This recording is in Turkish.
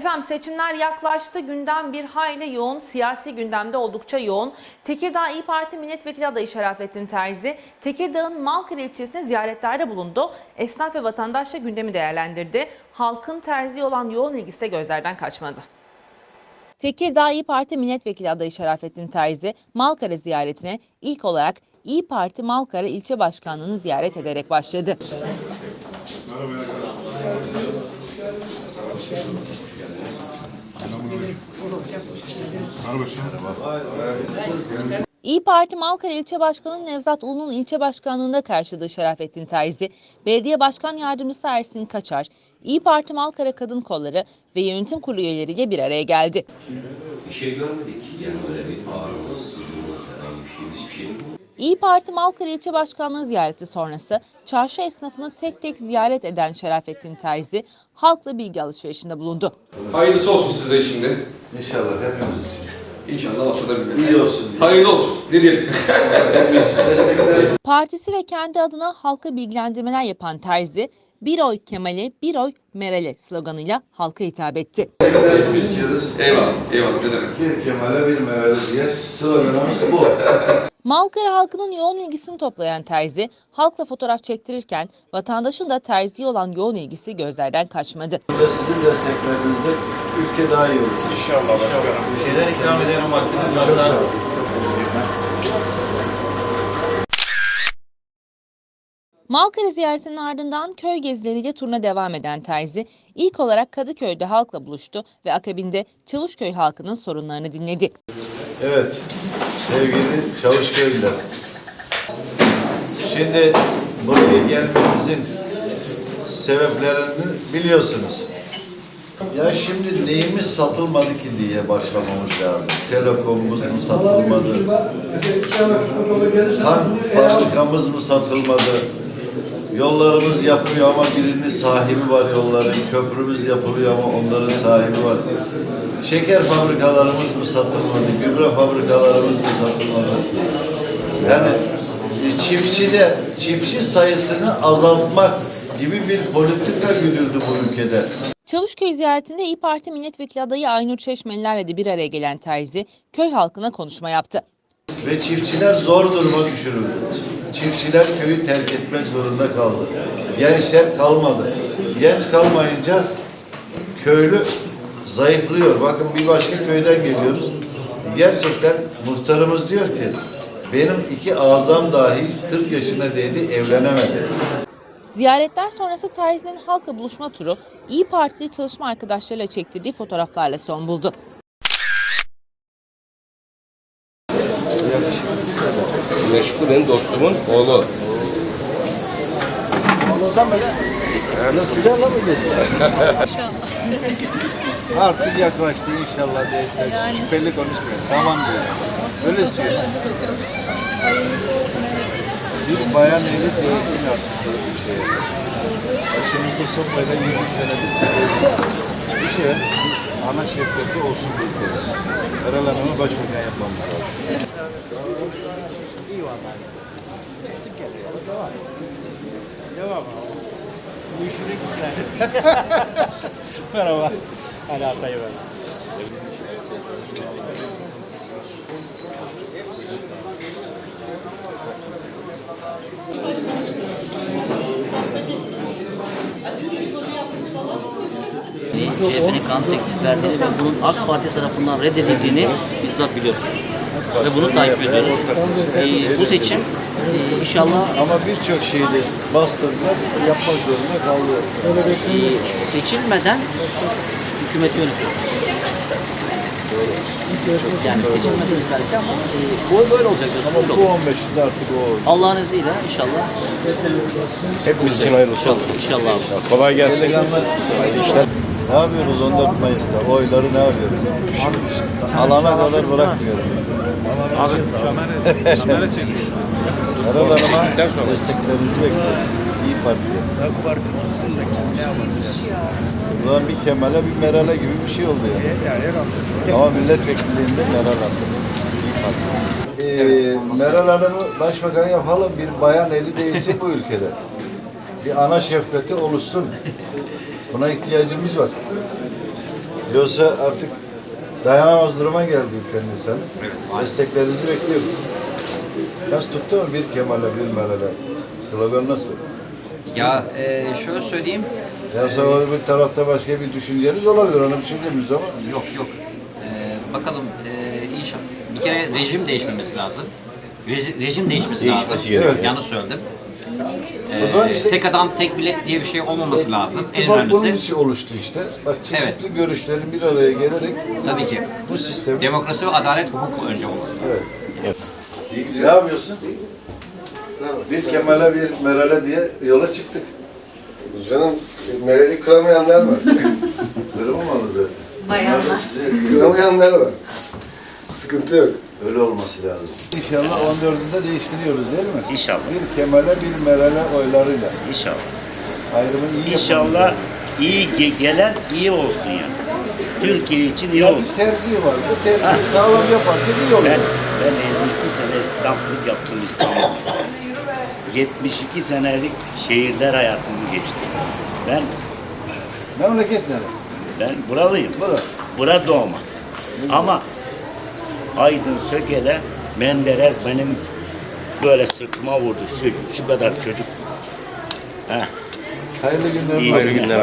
Efendim seçimler yaklaştı. Gündem bir hayli yoğun. Siyasi gündemde oldukça yoğun. Tekirdağ İyi Parti Milletvekili adayı Şerafettin Terzi, Tekirdağ'ın Malkara ilçesine ziyaretlerde bulundu. Esnaf ve vatandaşla gündemi değerlendirdi. Halkın terziye olan yoğun ilgisi de gözlerden kaçmadı. Tekirdağ İyi Parti Milletvekili adayı Şerafettin Terzi, Malkara ziyaretine ilk olarak İyi Parti Malkara İlçe Başkanlığı'nı ziyaret ederek başladı. İyi Parti Malkara İlçe Başkanı Nevzat Ulu'nun ilçe başkanlığında karşıladığı Şerafettin Terzi, Belediye Başkan Yardımcısı Ersin Kaçar, İyi Parti Malkara Kadın Kolları ve Yönetim Kurulu üyeleriyle bir araya geldi. Bir şey görmedik. Yani öyle bir ağrımız, sızımız, herhangi bir şeyimiz, hiçbir şeyimiz yok. İyi Parti Malkara İlçe Başkanlığı ziyareti sonrası çarşı esnafını tek tek ziyaret eden Şerafettin Terzi, halkla bilgi alışverişinde bulundu. Hayırlısı olsun size şimdi. İnşallah hepimiz için. İnşallah atlatabilir. İyi olsun diye. Hayırlı olsun. Ne diyelim? Partisi ve kendi adına halka bilgilendirmeler yapan Terzi, bir oy Kemal'e, bir oy Meral'e sloganıyla halka hitap etti. İstiyoruz. eyvallah. Eyvallah. Ne demek? Bir Kemal'e bir Meral'e diye sloganımız bu. Malkara halkının yoğun ilgisini toplayan Terzi, halkla fotoğraf çektirirken vatandaşın da Terzi'ye olan yoğun ilgisi gözlerden kaçmadı. Ve sizin desteklerinizle ülke daha iyi olur. İnşallah başkanım. Bir şeyler ikram edelim vaktiniz Çok sağ olun. Malkara ziyaretinin ardından köy gezileriyle turuna devam eden Terzi, ilk olarak Kadıköy'de halkla buluştu ve akabinde Çavuşköy halkının sorunlarını dinledi. Evet, sevgili Çavuşköylüler. Şimdi buraya gelmemizin sebeplerini biliyorsunuz. Ya şimdi neyimiz satılmadı ki diye başlamamız lazım. Telekomumuz mu satılmadı? Tank fabrikamız mı satılmadı? Yollarımız yapılıyor ama birinin sahibi var yolların. Köprümüz yapılıyor ama onların sahibi var. Şeker fabrikalarımız mı satılmadı? Gübre fabrikalarımız mı satılmadı? Yani e, çiftçide çiftçi sayısını azaltmak gibi bir politika güdüldü bu ülkede. Çavuşköy ziyaretinde İyi Parti milletvekili adayı Aynur Çeşmelilerle de bir araya gelen Terzi, köy halkına konuşma yaptı. Ve çiftçiler zor duruma düşürüldü. Çiftçiler köyü terk etmek zorunda kaldı. Gençler kalmadı. Genç kalmayınca köylü zayıflıyor. Bakın bir başka köyden geliyoruz. Gerçekten muhtarımız diyor ki benim iki azam dahi 40 yaşına değdi evlenemedi. Ziyaretler sonrası Terzi'nin halkla buluşma turu, İyi Partili çalışma arkadaşlarıyla çektirdiği fotoğraflarla son buldu. Meşgul benim dostumun oğlu. Silahla mı Artık yaklaştı inşallah diye. Şüpheli konuşmuyor. Tamam diyor. Öyle istiyoruz. Bir bayan eli değilsin artık böyle bir şeye. Başımızda sokmayla 20 senedir bir şey ana şefkati olsun. Meral Hanım'ı başbakan yapmamız lazım. İyi vallahi. Çıktık geliyor. Devam. Devam. Bu işi de. Merhaba. Hadi Atay'ı ver. CHP'nin kanun teklif verdiğini ve bunun AK Parti tarafından reddedildiğini bizzat biliyoruz. Ve bunu takip ediyoruz. Ee, bu seçim e, inşallah Ama birçok şeyi bastırdılar, yapmak zorunda kaldı. e, seçilmeden hükümeti yönetiyor. Yani seçilmediniz belki ama e, bu böyle olacak diyorsun. Ama Böyle bu olacak. 15'inde artık o Allah'ın izniyle inşallah. Hepimiz için hayırlı olsun. İnşallah. İnşallah. Kolay gelsin. Delikanlı ne yapıyoruz 14 Mayıs'ta? Oyları ne yapıyoruz? Alana kadar bırakmıyorum. Abi kamera, kamera çekiyor. Meral Hanım'a desteklerinizi bekliyorum. İyi Parti'ye. AK Parti kısmında kim ne yaparsa yapsın. O zaman bir Kemal'e bir Meral'e gibi bir şey oldu yani. Yani herhalde. Ama milletvekilliğinde Meral Hanım. İyi Parti. Ee, Meral Hanım'ı başbakan yapalım. Bir bayan eli değilsin bu ülkede. Bir ana şefkati oluşsun. Buna ihtiyacımız var. Yoksa artık dayanamaz duruma geldi ülkenin insanı. Desteklerinizi bekliyoruz. Nasıl tuttu mu bir Kemal'e bir Meral'e? Slogan nasıl? Ya e, şöyle söyleyeyim. Ya sonra bir tarafta başka bir düşünceniz olabilir. Onu bir şey demiyoruz ama. Yok yok. E, bakalım e, inşallah. Bir kere rejim değişmemesi lazım. Reji- rejim değişmesi lazım. gerekiyor. Yanlış söyledim. O zaman E, işte- tek adam tek bilet diye bir şey olmaması lazım. En İttifak bunun önemlisi için oluştu işte. Bak çeşitli Evet. görüşlerin bir araya gelerek tabii ki bu sistemi... demokrasi ve adalet hukuk önce olması lazım. Evet. Ne yapıyorsun? Biz Kemal'e bir Meral'e diye yola çıktık. Canım Meral'i kıramayanlar var. Kırılmamalı zaten. Bayanlar. kıramayanlar var. Sıkıntı yok. Öyle olması lazım. İnşallah 14'ünde değiştiriyoruz değil mi? İnşallah. Bir Kemal'e bir Meral'e oylarıyla. İnşallah. Ayrımı iyi İnşallah iyi ge- gelen iyi olsun yani. Türkiye için iyi Ya olsun. bir tercih vardı. Tercihi sağlam yaparsa iyi olur. Ben, ben 52 sene esnaflık yaptım İstanbul'da. 72 senelik şehirler hayatımı geçtim. Ben Memleket nere? ben buralıyım. Bura. Bura doğma. Ama Aydın Söke'de Menderes benim böyle sırtıma vurdu. Şu, şu kadar çocuk. Heh, Hayırlı günler. iyi günler.